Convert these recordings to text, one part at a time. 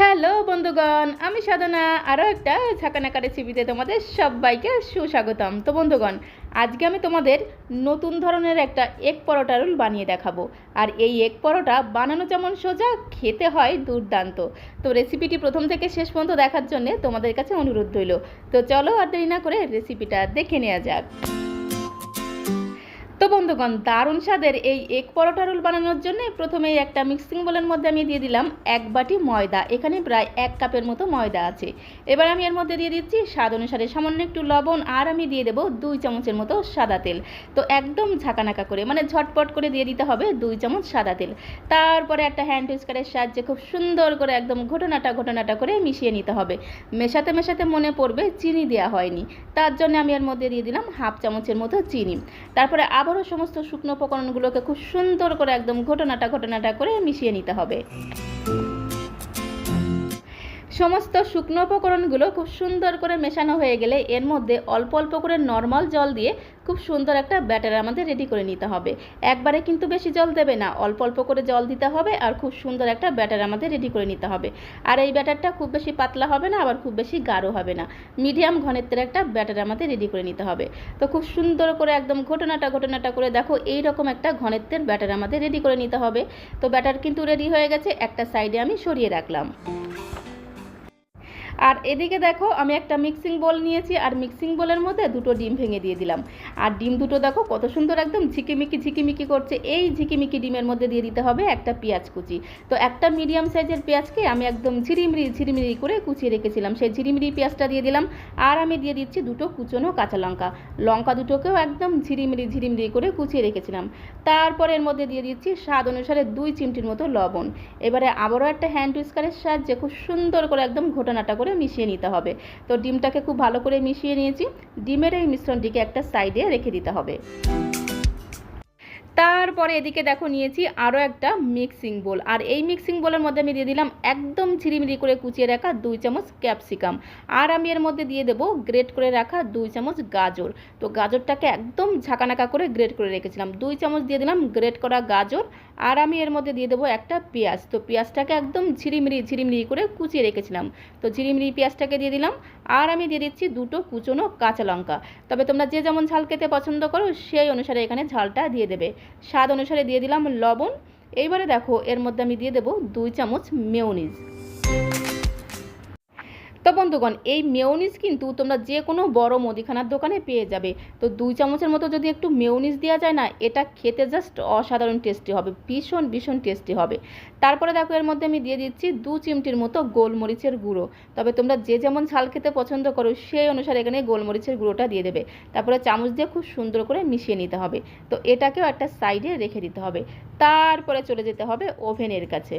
Hello বন্ধুগণ, আমি সাধনা। আরও একটা ঝাঁকানাকা রেসিপিতে তোমাদের সবাইকে সুস্বাগতম। তো বন্ধুগণ, আজকে আমি তোমাদের নতুন ধরনের একটা এক পরোটা রোল বানিয়ে দেখাবো। আর এই এক পরোটা বানানো যেমন সোজা, খেতে হয় দুর্দান্ত। তো রেসিপিটি প্রথম থেকে শেষ পর্যন্ত দেখার জন্য তোমাদের কাছে অনুরোধ রইল। তো চলো আর দেরি না করে রেসিপিটা দেখে নেওয়া যাক। তো বন্ধুগণ, দারুণ স্বাদের এই এক পরোটা রোল বানানোর জন্য প্রথমেই একটা মিক্সিং বোলের মধ্যে আমি দিয়ে দিলাম এক বাটি ময়দা। এখানে প্রায় এক কাপের মতো ময়দা আছে। এবার আমি এর মধ্যে দিয়ে দিচ্ছি স্বাদ অনুসারে সামান্য একটু লবণ আর আমি দিয়ে দেবো দুই চামচের মতো সাদা তেল। তো একদম ঝাঁকানাকা করে মানে ঝটপট করে দিয়ে দিতে হবে দুই চামচ সাদা তেল। তারপরে একটা হ্যান্ড উইস্কারের সাহায্যে খুব সুন্দর করে একদম ঘটনাটা ঘটনাটা করে মিশিয়ে নিতে হবে। মেশাতে মেশাতে মনে পড়বে, চিনি দেওয়া হয়নি। তার জন্য আমি এর মধ্যে দিয়ে দিলাম হাফ চামচের মতো চিনি। তারপরে আবারও সমস্ত শুকনো উপকরণগুলোকে খুব সুন্দর করে একদম ঘটনাটা ঘটনাটা করে মিশিয়ে নিতে হবে। সমস্ত শুকনো উপকরণগুলো খুব সুন্দর করে মেশানো হয়ে গেলে এর মধ্যে অল্প অল্প করে নর্মাল জল দিয়ে খুব সুন্দর একটা ব্যাটার আমাদের রেডি করে নিতে হবে। একবারে কিন্তু বেশি জল দেবে না, অল্প অল্প করে জল দিতে হবে আর খুব সুন্দর একটা ব্যাটার আমাদের রেডি করে নিতে হবে। আর এই ব্যাটারটা খুব বেশি পাতলা হবে না, আবার খুব বেশি গাঢ় হবে না। মিডিয়াম ঘনত্বের একটা ব্যাটার আমাদের রেডি করে নিতে হবে। তো খুব সুন্দর করে একদম ঘটনাটা ঘটনাটা করে দেখো এই রকম একটা ঘনত্বের ব্যাটার আমাদের রেডি করে নিতে হবে। তো ব্যাটার কিন্তু রেডি হয়ে গেছে, একটা সাইডে আমি সরিয়ে রাখলাম। আর এদিকে দেখো, আমি একটা মিক্সিং বোল নিয়েছি, আর মিক্সিং বোলের মধ্যে দুটো ডিম ভেঙে দিয়ে দিলাম। আর ডিম দুটো দেখো, কত সুন্দর একদম ঝিকিমিকি ঝিকিমিকি করছে। এই ঝিকিমিকি ডিমের মধ্যে দিয়ে দিতে হবে একটা পেঁয়াজ কুচি। তো একটা মিডিয়াম সাইজের পেঁয়াজকে আমি একদম ঝিরিমিরি ঝিরিমিরি করে কুচিয়ে রেখেছিলাম। সেই ঝিরিমিরি পেঁয়াজটা দিয়ে দিলাম, আর আমি দিয়ে দিচ্ছি দুটো কুচনো কাঁচা লঙ্কা। লঙ্কা দুটোকেও একদম ঝিরিমিরি ঝিরিমিরি করে কুচিয়ে রেখেছিলাম। তারপর এর মধ্যে দিয়ে দিচ্ছি স্বাদ অনুসারে দুই চিমটির মতো লবণ। এবারে আবারও একটা হ্যান্ড উইস্কারের সাহায্যে খুব সুন্দর করে একদম ঘটনাটা করে মিশিয়ে নিতে হবে। তো ডিমটাকে খুব ভালো করে মিশিয়ে নিয়েছি। ডিমের এই মিশ্রণটিকে একটা সাইডে রেখে দিতে হবে। তারপরে এদিকে দেখো নিয়েছি আরও একটা মিক্সিং বোল আর এই মিক্সিং বোলের মধ্যে আমি দিয়ে দিলাম একদম ঝিরিমিরি করে কুচিয়ে রাখা দুই চামচ ক্যাপসিকাম আর আমি এর মধ্যে দিয়ে দেবো গ্রেট করে রাখা দুই চামচ গাজর। তো গাজরটাকে একদম ঝাঁকানাকা করে গ্রেট করে রেখেছিলাম। দুই চামচ দিয়ে দিলাম গ্রেট করা গাজর। আর আমি এর মধ্যে দিয়ে দেবো একটা পেঁয়াজ। তো পেঁয়াজটাকে একদম ঝিরিমিরি ঝিরিমিরি করে কুচিয়ে রেখেছিলাম। তো ঝিরিমিরি পেঁয়াজটাকে দিয়ে দিলাম। আর আমি দিয়ে দিচ্ছি দুটো কুচনো কাঁচা লঙ্কা। তবে তোমরা যে যেমন ঝাল খেতে পছন্দ করো, সেই অনুসারে এখানে ঝালটা দিয়ে দেবে। স্বাদ অনুসারে দিয়ে দিলাম লবণ। এইবারে দেখো, এর মধ্যে আমি দিয়ে দেবো দুই চামচ মেয়োনিজ। বন্ধুগণ, এই মেয়োনিজ কিন্তু তোমরা যে কোনো বড় মুদিখানার দোকানে পেয়ে যাবে। তো দুই চামচের মতো যদি একটু মেয়োনিজ দেওয়া যায় না, এটা খেতে জাস্ট অসাধারণ টেস্টি হবে, ভীষণ ভীষণ টেস্টি হবে। তারপরে দেখো, এর মধ্যে আমি দিয়ে দিচ্ছি দু চিমটির মতো গোলমরিচের গুঁড়ো। তবে তোমরা যে যেমন ঝাল খেতে পছন্দ করো, সেই অনুসারে এখানে গোলমরিচের গুঁড়োটা দিয়ে দেবে। তারপরে চামচ দিয়ে খুব সুন্দর করে মিশিয়ে নিতে হবে। তো এটাকেও একটা সাইডে রেখে দিতে হবে। তারপরে চলে যেতে হবে ওভেনের কাছে।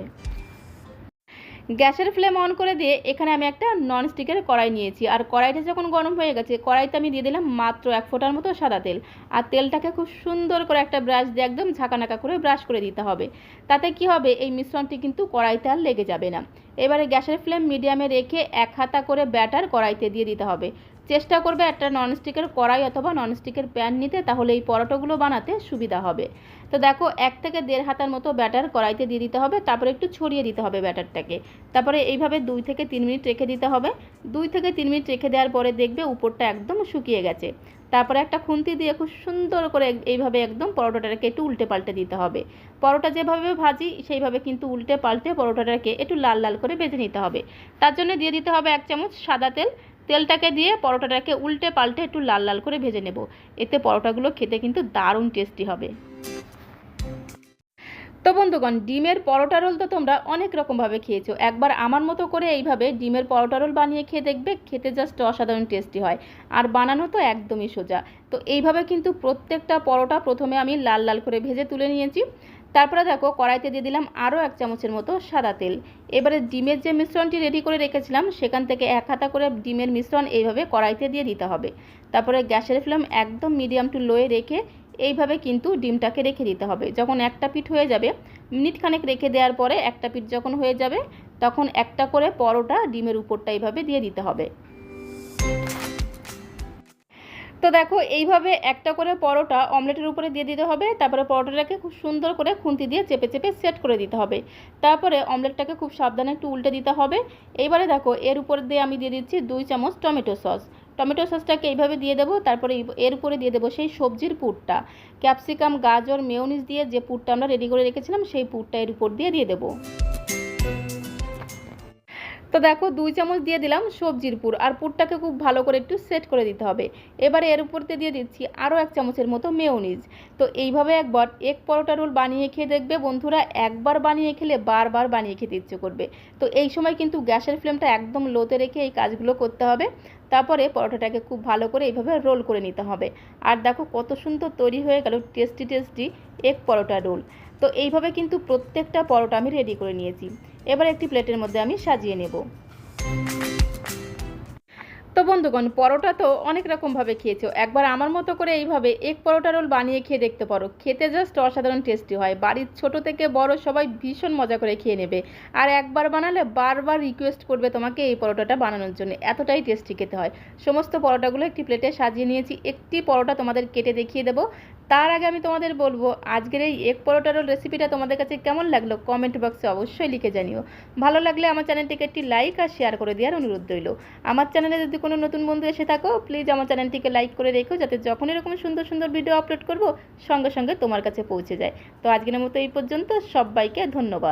গ্যাসের ফ্লেম অন করে দিয়ে এখানে আমি একটা নন স্টিকের কড়াই নিয়েছি। আর কড়াইটা যখন গরম হয়ে গেছে, কড়াইতে আমি দিয়ে দিলাম মাত্র এক ফোঁটার মতো সাদা তেল। আর তেলটাকে খুব সুন্দর করে একটা ব্রাশ দিয়ে একদম ঝাঁকানাকা করে ব্রাশ করে দিতে হবে। তাতে কি হবে, এই মিশ্রণটি কিন্তু কড়াইতে আর লেগে যাবে না। এবারে গ্যাসের ফ্লেম মিডিয়ামে রেখে এক হাতা করে ব্যাটার কড়াইতে দিয়ে দিতে হবে। চেষ্টা করবে একটা ননস্টিকের কড়াই অথবা ননস্টিকের প্যান নিতে, তাহলে এই পরোটাগুলো বানাতে সুবিধা হবে। তো দেখো, এক থেকে দেড় হাতার মতো ব্যাটার কড়াইতে দিয়ে দিতে হবে, তারপরে একটু ছড়িয়ে দিতে হবে ব্যাটারটাকে। তারপরে এইভাবে দুই থেকে তিন মিনিট রেখে দিতে হবে। দুই থেকে তিন মিনিট রেখে দেওয়ার পরে দেখবে উপরটা একদম শুকিয়ে গেছে। তারপরে একটা খুন্তি দিয়ে খুব সুন্দর করে এইভাবে একদম পরোটাটাকে একটু উল্টে পাল্টে দিতে হবে। পরোটা যেভাবে ভাজি, সেইভাবে কিন্তু উল্টে পাল্টে পরোটাটাকে একটু লাল লাল করে ভেজে নিতে হবে। তার জন্য দিয়ে দিতে হবে এক চামচ সাদা তেল তেলটাকে দিয়ে পরোটাটাকে উল্টে পাল্টে একটু লাল লাল করে ভেজে নেব। এতে পরোটাগুলো খেতে কিন্তু দারুণ টেস্টি হবে। তো বন্ধুগণ, ডিমের পরোটা রোল তো তোমরা অনেক রকমভাবে খেয়েছো। একবার আমার মতো করে এইভাবে ডিমের পরোটা রোল বানিয়ে খেয়ে দেখবে, খেতে জাস্ট অসাধারণ টেস্টি হয়। আর বানানো তো একদমই সোজা। তো এইভাবে কিন্তু প্রত্যেকটা পরোটা প্রথমে আমি লাল লাল করে ভেজে তুলে নিয়েছি। তারপরে দেখো কড়াইতে দিয়ে দিলাম আরও এক চামচের মতো সাদা তেল। এবারে ডিমের যে মিশ্রণটি রেডি করে রেখেছিলাম, সেখান থেকে এক হাতা করে ডিমের মিশ্রণ এইভাবে কড়াইতে দিয়ে দিতে হবে। তারপরে গ্যাসের ফ্লেম একদম মিডিয়াম টু লোয়ে রেখে এইভাবে কিন্তু ডিমটাকে রেখে দিতে হবে। যখন একটা পিঠ হয়ে যাবে, মিনিটখানেক রেখে দেওয়ার পরে একটা পিঠ যখন হয়ে যাবে, তখন একটা করে পরোটা ডিমের উপরটা এইভাবে দিয়ে দিতে হবে। তো দেখো, এইভাবে একটা করে পরোটা অমলেটের উপরে দিয়ে দিতে হবে। তারপরে পরোটাটাকে খুব সুন্দর করে খুন্তি দিয়ে চেপে চেপে সেট করে দিতে হবে। তারপরে অমলেটটাকে খুব সাবধানে একটু উল্টে দিতে হবে। এইবারে দেখো, এর উপর দিয়ে আমি দিয়ে দিচ্ছি দুই চামচ টমেটো সস। টমেটো সসটাকে এইভাবে দিয়ে দেবো, তারপরে এর উপরে দিয়ে দেবো সেই সবজির পুরটা। ক্যাপসিকাম, গাজর, মেয়োনিজ দিয়ে যে পুরটা আমরা রেডি করে রেখেছিলাম, সেই পুরটা এর উপর দিয়ে দিয়ে দেবো। তো দেখো, দুই চামচ দিয়ে দিলাম সবজির পুর আর পুরটাকে খুব ভালো করে একটু সেট করে দিতে হবে। এবারে এর উপরতে দিয়ে দিচ্ছি আরও এক চামচের মতো মেয়োনিজ তো এইভাবে একবার এক পরোটা রোল বানিয়ে খেয়ে দেখবে বন্ধুরা, একবার বানিয়ে খেলে বারবার বানিয়ে খেতে ইচ্ছে করবে। তো এই সময় কিন্তু গ্যাসের ফ্লেমটা একদম লোতে রেখে এই কাজগুলো করতে হবে। তারপরে পরোটাটাকে খুব ভালো করে এইভাবে রোল করে নিতে হবে। আর দেখো কত সুন্দর তৈরি হয়ে গেল টেস্টি টেস্টি এক পরোটা রোল তো এইভাবে কিন্তু প্রত্যেকটা পরোটা আমি রেডি করে নিয়েছি। এবার একটি প্লেটের মধ্যে আমি সাজিয়ে নেব। তো বন্ধুগণ, পরোটা তো অনেক রকমভাবে খেয়েছো। একবার আমার মতো করে এইভাবে এক পরোটা রোল বানিয়ে খেয়ে দেখতে পারো। খেতে জাস্ট অসাধারণ টেস্টি হয়। বাড়ির ছোট থেকে বড় সবাই ভীষণ মজা করে খেয়ে নেবে। আর একবার বানালে বারবার রিকোয়েস্ট করবে তোমাকে এই পরোটাটা বানানোর জন্য। এতটাই টেস্টি খেতে হয়। সমস্ত পরোটাগুলো একটি প্লেটে সাজিয়ে নিয়েছি। একটি পরোটা তোমাদের কেটে দেখিয়ে দেবো। তার আগে আমি তোমাদের বলব, আজকের এই এক পরোটা রোল রেসিপিটা তোমাদের কাছে কেমন লাগল কমেন্ট বক্সে অবশ্যই লিখে জানিও। ভালো লাগলে আমার চ্যানেলটিকে একটি লাইক আর শেয়ার করে দেওয়ার অনুরোধ রইল। আমার চ্যানেলে যদি কোনো নতুন বন্ধু এসে থাকো প্লিজ আমার চ্যানেলটিকে লাইক করে রেখো, যাতে যখন এরকম সুন্দর সুন্দর ভিডিও আপলোড করব, সঙ্গে সঙ্গে তোমার কাছে পৌঁছে যায়। তো আজকের মতো এই পর্যন্ত, সবাইকে ধন্যবাদ।